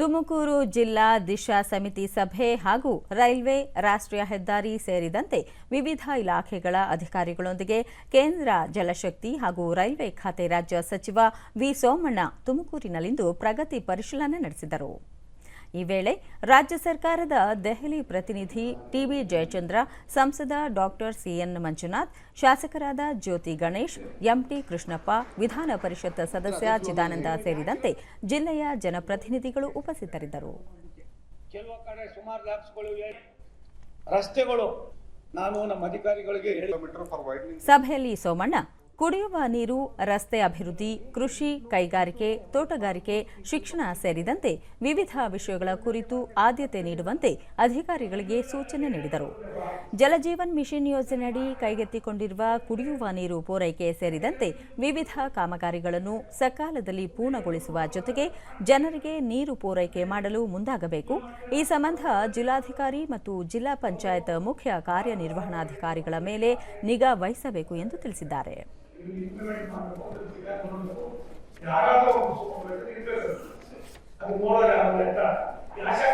ತುಮಕೂರು ಜಿಲ್ಲಾ ದಿಶಾ ಸಮಿತಿ ಸಭೆ ಹಾಗೂ ರೈಲ್ವೆ ರಾಷ್ಟ್ರೀಯ ಹೆದ್ದಾರಿ ಸೇರಿದಂತೆ ವಿವಿಧ ಇಲಾಖೆಗಳ ಅಧಿಕಾರಿಗಳೊಂದಿಗೆ ಕೇಂದ್ರ ಜಲಶಕ್ತಿ ಹಾಗೂ ರೈಲ್ವೆ ಖಾತೆ ರಾಜ್ಯ ಸಚಿವ ವಿ ಸೋಮಣ್ಣ ತುಮಕೂರಿನಲ್ಲಿಂದು ಪ್ರಗತಿ ಪರಿಶೀಲನೆ ನಡೆಸಿದರು. ಈ ವೇಳೆ ರಾಜ್ಯ ಸರ್ಕಾರದ ದೆಹಲಿ ಪ್ರತಿನಿಧಿ ಟಿಬಿ ಜಯಚಂದ್ರ ಸಂಸದ ಡಾಕ್ಟರ್ ಸಿಎನ್ ಮಂಜುನಾಥ್ ಶಾಸಕರಾದ ಜ್ಯೋತಿ ಗಣೇಶ್ ಎಂಟಿ ಕೃಷ್ಣಪ್ಪ ವಿಧಾನ ಪರಿಷತ್ ಸದಸ್ಯ ಚಿದಾನಂದ ಸೇರಿದಂತೆ ಜಿಲ್ಲೆಯ ಜನಪ್ರತಿನಿಧಿಗಳು ಉಪಸ್ಥಿತರಿದ್ದರು. ಕೆಲವು ಕಡೆ ಸುಮಾರು ಲ್ಯಾಬ್ಸ್ಗಳು ರಸ್ತೆಗಳು. ನಾನು ನಮ್ಮ ಅಧಿಕಾರಿಗಳಿಗೆ ಸಭೆಯಲ್ಲಿ ಸೋಮಣ್ಣ ಕುಡಿಯುವ ನೀರು, ರಸ್ತೆ ಅಭಿವೃದ್ಧಿ, ಕೃಷಿ, ಕೈಗಾರಿಕೆ, ತೋಟಗಾರಿಕೆ, ಶಿಕ್ಷಣ ಸೇರಿದಂತೆ ವಿವಿಧ ವಿಷಯಗಳ ಕುರಿತು ಆದ್ಯತೆ ನೀಡುವಂತೆ ಅಧಿಕಾರಿಗಳಿಗೆ ಸೂಚನೆ ನೀಡಿದರು. ಜಲಜೀವನ್ ಮಿಷನ್ ಯೋಜನೆಯಡಿ ಕೈಗೆತ್ತಿಕೊಂಡಿರುವ ಕುಡಿಯುವ ನೀರು ಪೂರೈಕೆ ಸೇರಿದಂತೆ ವಿವಿಧ ಕಾಮಗಾರಿಗಳನ್ನು ಸಕಾಲದಲ್ಲಿ ಪೂರ್ಣಗೊಳಿಸುವ ಜೊತೆಗೆ ಜನರಿಗೆ ನೀರು ಪೂರೈಕೆ ಮಾಡಲು ಮುಂದಾಗಬೇಕು. ಈ ಸಂಬಂಧ ಜಿಲ್ಲಾಧಿಕಾರಿ ಮತ್ತು ಜಿಲ್ಲಾ ಪಂಚಾಯತ್ ಮುಖ್ಯ ಕಾರ್ಯನಿರ್ವಹಣಾಧಿಕಾರಿಗಳ ಮೇಲೆ ನಿಗಾ ವಹಿಸಬೇಕು ಎಂದು ತಿಳಿಸಿದ್ದಾರೆ. ಅದು ನೋಡೋಣ ಲೆಕ್ಕ ಈ ಆಶಾ